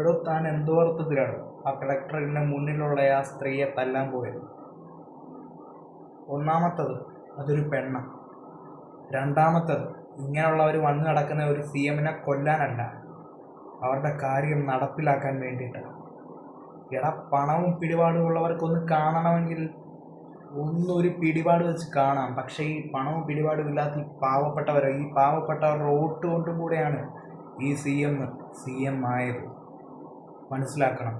എടോ താൻ എന്തോ അർത്ഥത്തിലാണ്. ആ കളക്ടറിന് മുന്നിലുള്ള ആ സ്ത്രീയെ തല്ലാൻ പോയത്. ഒന്നാമത്തത് അതൊരു പെണ്ണ. രണ്ടാമത്തത് ഇങ്ങനെയുള്ളവർ വന്നു നടക്കുന്ന ഒരു സി എമ്മിനെ കൊല്ലാനല്ല അവരുടെ കാര്യം നടപ്പിലാക്കാൻ വേണ്ടിയിട്ടാണ്. എടാ പണവും പിടിപാടും ഉള്ളവർക്കൊന്ന് കാണണമെങ്കിൽ ഒന്നൊരു പിടിപാട് വെച്ച് കാണാം. പക്ഷേ ഈ പണവും പിടിപാടും ഇല്ലാത്ത ഈ പാവപ്പെട്ടവരോ ഈ പാവപ്പെട്ടവരുടെ വോട്ട് കൊണ്ടും കൂടെയാണ് ഈ സി എം സി എം ആയത്. മനസ്സിലാക്കണം.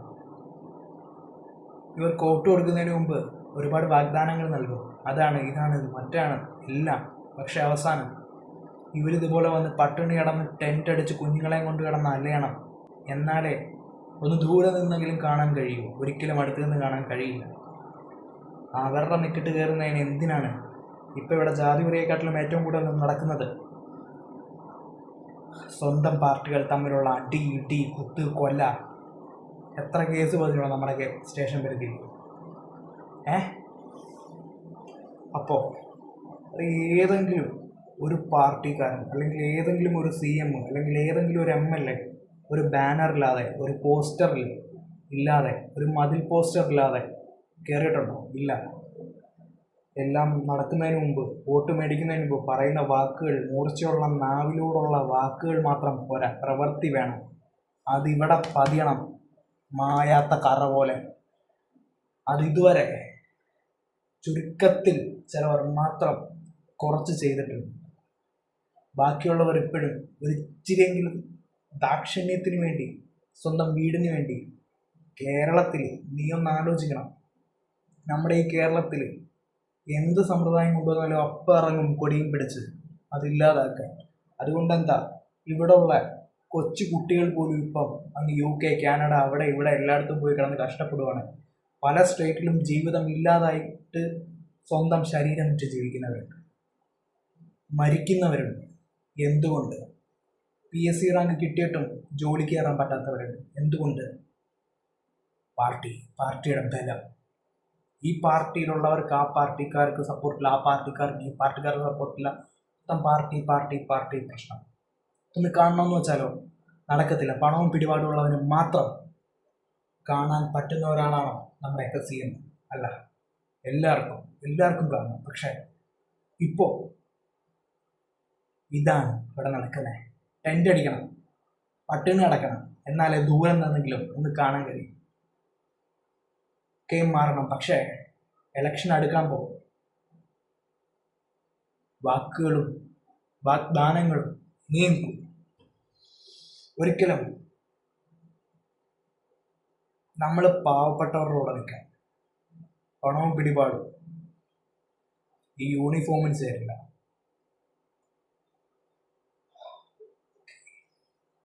ഇവർ കോട്ട് കൊടുക്കുന്നതിന് മുമ്പ് ഒരുപാട് വാഗ്ദാനങ്ങൾ നൽകും. അതാണ് ഇതാണ് മറ്റാണ് എല്ലാം. പക്ഷെ അവസാനം ഇവരിതുപോലെ വന്ന് പട്ടിണി കിടന്ന് ടെന്റ് അടിച്ച് കുഞ്ഞുങ്ങളെയും കൊണ്ട് കിടന്ന് അലയണം. എന്നാലേ ഒന്ന് ദൂരെ നിന്നെങ്കിലും കാണാൻ കഴിയൂ. ഒരിക്കലും അടുത്ത് നിന്ന് കാണാൻ കഴിയില്ല. അവരുടെ നിക്കിട്ട് കയറുന്നതിന് എന്തിനാണ് ഇപ്പോൾ ഇവിടെ ജാതി മുറിയെക്കാട്ടിലും ഏറ്റവും കൂടുതൽ നടക്കുന്നത്? സ്വന്തം പാർട്ടികൾ തമ്മിലുള്ള അടി ഇടി കുത്ത് കൊല്ല എത്ര കേസ് പതിനുള്ള നമ്മുടെ കേ- സ്റ്റേഷൻ പരിധിയിൽ? ഏ? അപ്പോൾ ഏതെങ്കിലും ഒരു പാർട്ടിക്കാരൻ അല്ലെങ്കിൽ ഏതെങ്കിലും ഒരു സി എം അല്ലെങ്കിൽ ഏതെങ്കിലും ഒരു എം എൽ എ ഒരു ബാനറില്ലാതെ ഒരു പോസ്റ്ററിൽ ഇല്ലാതെ ഒരു മതിൽ പോസ്റ്റർ ഇല്ലാതെ കയറിയിട്ടുണ്ടോ ഇല്ല. എല്ലാം നടക്കുന്നതിന് മുമ്പ് വോട്ട് മേടിക്കുന്നതിന് മുമ്പ് പറയുന്ന വാക്കുകൾ മൂർച്ചയുള്ള നാവിലൂടെയുള്ള വാക്കുകൾ മാത്രം പോരാ. പ്രവൃത്തി വേണം. അതിവിടെ പതിയണം. മായാത്ത കറ പോലെ. അതിതുവരെ ചുരുക്കത്തിൽ ചിലവർ മാത്രം കുറച്ച് ചെയ്തിട്ടുണ്ട്. ബാക്കിയുള്ളവർ ഇപ്പോഴും ഒരിച്ചിരിയെങ്കിലും ദാക്ഷിണ്യത്തിന് വേണ്ടി സ്വന്തം വീടിന് വേണ്ടി കേരളത്തിൽ നീ ഒന്ന് ആലോചിക്കണം. നമ്മുടെ ഈ കേരളത്തിൽ എന്ത് സമ്പ്രദായം കൊണ്ടുവന്നാലും അപ്പം ഇറങ്ങും കൊടിയും പിടിച്ച്. അതില്ലാതാക്കാൻ അതുകൊണ്ട് എന്താ ഇവിടെ ഉള്ള കൊച്ചു കുട്ടികൾ പോലും ഇപ്പം അങ്ങ് യു കെ കാനഡ അവിടെ ഇവിടെ എല്ലായിടത്തും പോയി കിടന്ന് കഷ്ടപ്പെടുവാണ്. പല സ്റ്റേറ്റിലും ജീവിതം ഇല്ലാതായിട്ട് സ്വന്തം ശരീരം വിറ്റ് ജീവിക്കുന്നവരുണ്ട്. മരിക്കുന്നവരുണ്ട്. എന്തുകൊണ്ട്? പി എസ് സി റാങ്ക് കിട്ടിയിട്ടും ജോലിക്ക് കയറാൻ പറ്റാത്തവരുണ്ട്. എന്തുകൊണ്ട്? പാർട്ടി പാർട്ടിയുടെ ബലം. ഈ പാർട്ടിയിലുള്ളവർക്ക് ആ പാർട്ടിക്കാർക്ക് സപ്പോർട്ടില്ല ആ പാർട്ടിക്കാർക്ക് ഈ പാർട്ടിക്കാർക്ക് സപ്പോർട്ടില്ല മൊത്തം പാർട്ടി പാർട്ടി പാർട്ടി പ്രശ്നം. ഒന്ന് കാണണമെന്ന് വെച്ചാലോ? നടക്കത്തില്ല. പണവും പിടിപാടുള്ളവന് മാത്രം കാണാൻ പറ്റുന്ന ഒരാളാണോ എസ് സി എം? അല്ല. എല്ലാവർക്കും എല്ലാവർക്കും കാണണം പക്ഷേ ഇപ്പോൾ ഇതാണ് ഇവിടെ നടക്കുന്നത് ടെന്റ് അടിക്കണം. പട്ടിണി നടക്കണം എന്നാലേ ദൂരം നിന്നെങ്കിലും ഒന്ന് കാണാൻ കഴിയും. ഒക്കെ മാറണം. പക്ഷേ എലക്ഷൻ അടുക്കാൻ പോകും. വാക്കുകളും വാഗ്ദാനങ്ങളും നീങ്ങും. ഒരിക്കലും നമ്മൾ പാവപ്പെട്ടവരുടെ നിൽക്കാൻ പണവും പിടിപാടും. ഈ യൂണിഫോമിന് ചേരില്ല.